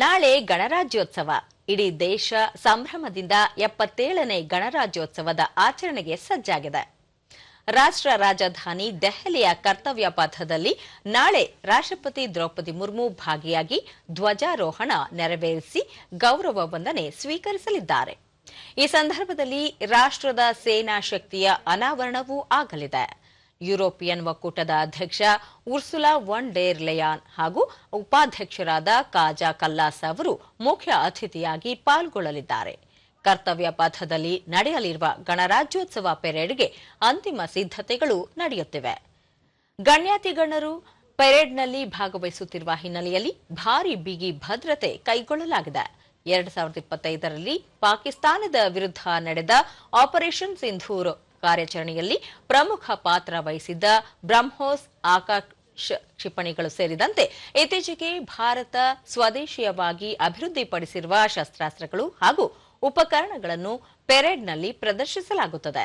ನಾಳೆ ಗಣರಾಜ್ಯೋತ್ಸವ. ಇಡೀ ದೇಶ ಸಂಭ್ರಮದಿಂದ ಎಪ್ಪತ್ತೇಳನೇ ಗಣರಾಜ್ಯೋತ್ಸವದ ಆಚರಣೆಗೆ ಸಜ್ಜಾಗಿದೆ. ರಾಷ್ಟ್ರ ರಾಜಧಾನಿ ದೆಹಲಿಯ ಕರ್ತವ್ಯ ಪಥದಲ್ಲಿ ನಾಳೆ ರಾಷ್ಟ್ರಪತಿ ದ್ರೌಪದಿ ಮುರ್ಮು ಭಾಗಿಯಾಗಿ ಧ್ವಜಾರೋಹಣ ನೆರವೇರಿಸಿ ಗೌರವ ವಂದನೆ ಸ್ವೀಕರಿಸಲಿದ್ದಾರೆ. ಈ ಸಂದರ್ಭದಲ್ಲಿ ರಾಷ್ಟ್ರದ ಸೇನಾ ಶಕ್ತಿಯ ಅನಾವರಣವೂ ಆಗಲಿದೆ. ಯುರೋಪಿಯನ್ ಒಕ್ಕೂಟದ ಅಧ್ಯಕ್ಷ ಉರ್ಸುಲಾ ವನ್ ಡೇರ್ ಲೆಯಾನ್ ಹಾಗೂ ಉಪಾಧ್ಯಕ್ಷರಾದ ಕಾಜಾ ಕಲ್ಲಾಸ್ ಅವರು ಮುಖ್ಯ ಅತಿಥಿಯಾಗಿ ಪಾಲ್ಗೊಳ್ಳಲಿದ್ದಾರೆ. ಕರ್ತವ್ಯ ಪಥದಲ್ಲಿ ನಡೆಯಲಿರುವ ಗಣರಾಜ್ಯೋತ್ಸವ ಪೆರೇಡ್ಗೆ ಅಂತಿಮ ಸಿದ್ಧತೆಗಳು ನಡೆಯುತ್ತಿವೆ. ಗಣ್ಯಾತಿಗಣ್ಯರು ಪೆರೇಡ್ನಲ್ಲಿ ಭಾಗವಹಿಸುತ್ತಿರುವ ಹಿನ್ನೆಲೆಯಲ್ಲಿ ಭಾರಿ ಬಿಗಿ ಭದ್ರತೆ ಕೈಗೊಳ್ಳಲಾಗಿದೆ. ಎರಡ್ ಸಾವಿರದ ಇಪ್ಪತ್ತೈದರಲ್ಲಿ ಪಾಕಿಸ್ತಾನದ ವಿರುದ್ಧ ನಡೆದ ಆಪರೇಷನ್ ಸಿಂಧೂರ್ ಕಾರ್ಯಾಚರಣೆಯಲ್ಲಿ ಪ್ರಮುಖ ಪಾತ್ರ ವಹಿಸಿದ್ದ ಬ್ರಹ್ಮೋಸ್ ಆಕಾಶ್ ಕ್ಷಿಪಣಿಗಳು ಸೇರಿದಂತೆ ಇತ್ತೀಚೆಗೆ ಭಾರತ ಸ್ವದೇಶೀಯವಾಗಿ ಅಭಿವೃದ್ಧಿಪಡಿಸಿರುವ ಶಸ್ತ್ರಾಸ್ತ್ರಗಳು ಹಾಗೂ ಉಪಕರಣಗಳನ್ನು ಪೆರೇಡ್ನಲ್ಲಿ ಪ್ರದರ್ಶಿಸಲಾಗುತ್ತದೆ.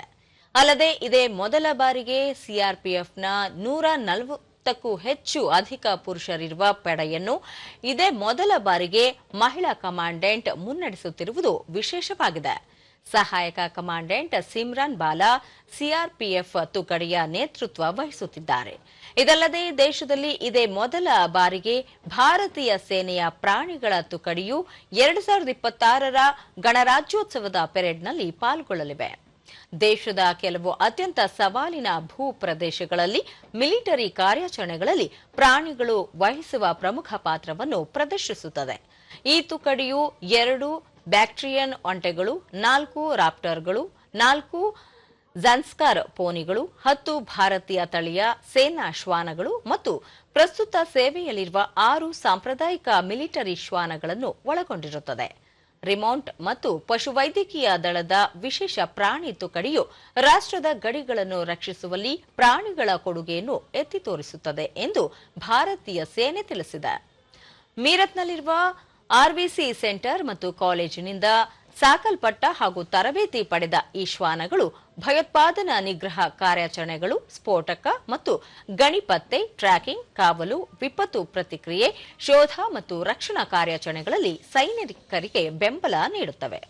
ಅಲ್ಲದೆ ಇದೇ ಮೊದಲ ಬಾರಿಗೆ ಸಿಆರ್ಪಿಎಫ್ನ ನೂರ ನಲವತ್ತಕ್ಕೂ ಹೆಚ್ಚು ಅಧಿಕ ಪುರುಷರಿರುವ ಪಡೆಯನ್ನು ಇದೇ ಮೊದಲ ಬಾರಿಗೆ ಮಹಿಳಾ ಕಮಾಂಡೆಂಟ್ ಮುನ್ನಡೆಸುತ್ತಿರುವುದು ವಿಶೇಷವಾಗಿದೆ. ಸಹಾಯಕ ಕಮಾಂಡೆಂಟ್ ಸಿಮ್ರಾನ್ ಬಾಲಾ ಸಿಆರ್ಪಿಎಫ್ ತುಕಡಿಯ ನೇತೃತ್ವ ವಹಿಸುತ್ತಿದ್ದಾರೆ. ಇದಲ್ಲದೆ ದೇಶದಲ್ಲಿ ಇದೇ ಮೊದಲ ಬಾರಿಗೆ ಭಾರತೀಯ ಸೇನೆಯ ಪ್ರಾಣಿಗಳ ತುಕಡಿಯು ಎರಡು ಸಾವಿರದ ಇಪ್ಪತ್ತಾರರ ಗಣರಾಜ್ಯೋತ್ಸವದ ಪೆರೇಡ್ನಲ್ಲಿ ಪಾಲ್ಗೊಳ್ಳಲಿವೆ. ದೇಶದ ಕೆಲವು ಅತ್ಯಂತ ಸವಾಲಿನ ಭೂ ಪ್ರದೇಶಗಳಲ್ಲಿ ಮಿಲಿಟರಿ ಕಾರ್ಯಾಚರಣೆಗಳಲ್ಲಿ ಪ್ರಾಣಿಗಳು ವಹಿಸುವ ಪ್ರಮುಖ ಪಾತ್ರವನ್ನು ಪ್ರದರ್ಶಿಸುತ್ತದೆ. ಈ ತುಕಡಿಯು ಎರಡು ಬ್ಯಾಕ್ಟ್ರಿಯನ್ ಒಂಟೆಗಳು, ನಾಲ್ಕು ರಾಪ್ಟರ್ಗಳು, ನಾಲ್ಕು ಝನ್ಸ್ಕರ್ ಪೋನಿಗಳು, ಹತ್ತು ಭಾರತೀಯ ತಳಿಯ ಸೇನಾ ಶ್ವಾನಗಳು ಮತ್ತು ಪ್ರಸ್ತುತ ಸೇವೆಯಲ್ಲಿರುವ ಆರು ಸಾಂಪ್ರದಾಯಿಕ ಮಿಲಿಟರಿ ಶ್ವಾನಗಳನ್ನು ಒಳಗೊಂಡಿರುತ್ತದೆ. ರಿಮೌಂಟ್ ಮತ್ತು ಪಶುವೈದ್ಯಕೀಯ ದಳದ ವಿಶೇಷ ಪ್ರಾಣಿ ತುಕಡಿಯು ರಾಷ್ಟ್ರದ ಗಡಿಗಳನ್ನು ರಕ್ಷಿಸುವಲ್ಲಿ ಪ್ರಾಣಿಗಳ ಕೊಡುಗೆಯನ್ನು ಎತ್ತಿ ತೋರಿಸುತ್ತದೆ ಎಂದು ಭಾರತೀಯ ಸೇನೆ ತಿಳಿಸಿದೆ. ಮೀರತ್ನಲ್ಲಿರುವ ಆರ್ವಿಸಿ ಸೆಂಟರ್ ಮತ್ತು ಕಾಲೇಜಿನಿಂದ ಸಾಕಲ್ಪಟ್ಟ ಹಾಗೂ ತರಬೇತಿ ಪಡೆದ ಈ ಶ್ವಾನಗಳು ಭಯೋತ್ಪಾದನಾ ನಿಗ್ರಹ ಕಾರ್ಯಾಚರಣೆಗಳು, ಸ್ಫೋಟಕ ಮತ್ತು ಗಣಿಪತ್ತೆ, ಟ್ರ್ಯಾಕಿಂಗ್, ಕಾವಲು, ವಿಪತ್ತು ಪ್ರತಿಕ್ರಿಯೆ, ಶೋಧ ಮತ್ತು ರಕ್ಷಣಾ ಕಾರ್ಯಾಚರಣೆಗಳಲ್ಲಿ ಸೈನಿಕರಿಗೆ ಬೆಂಬಲ ನೀಡುತ್ತವೆ.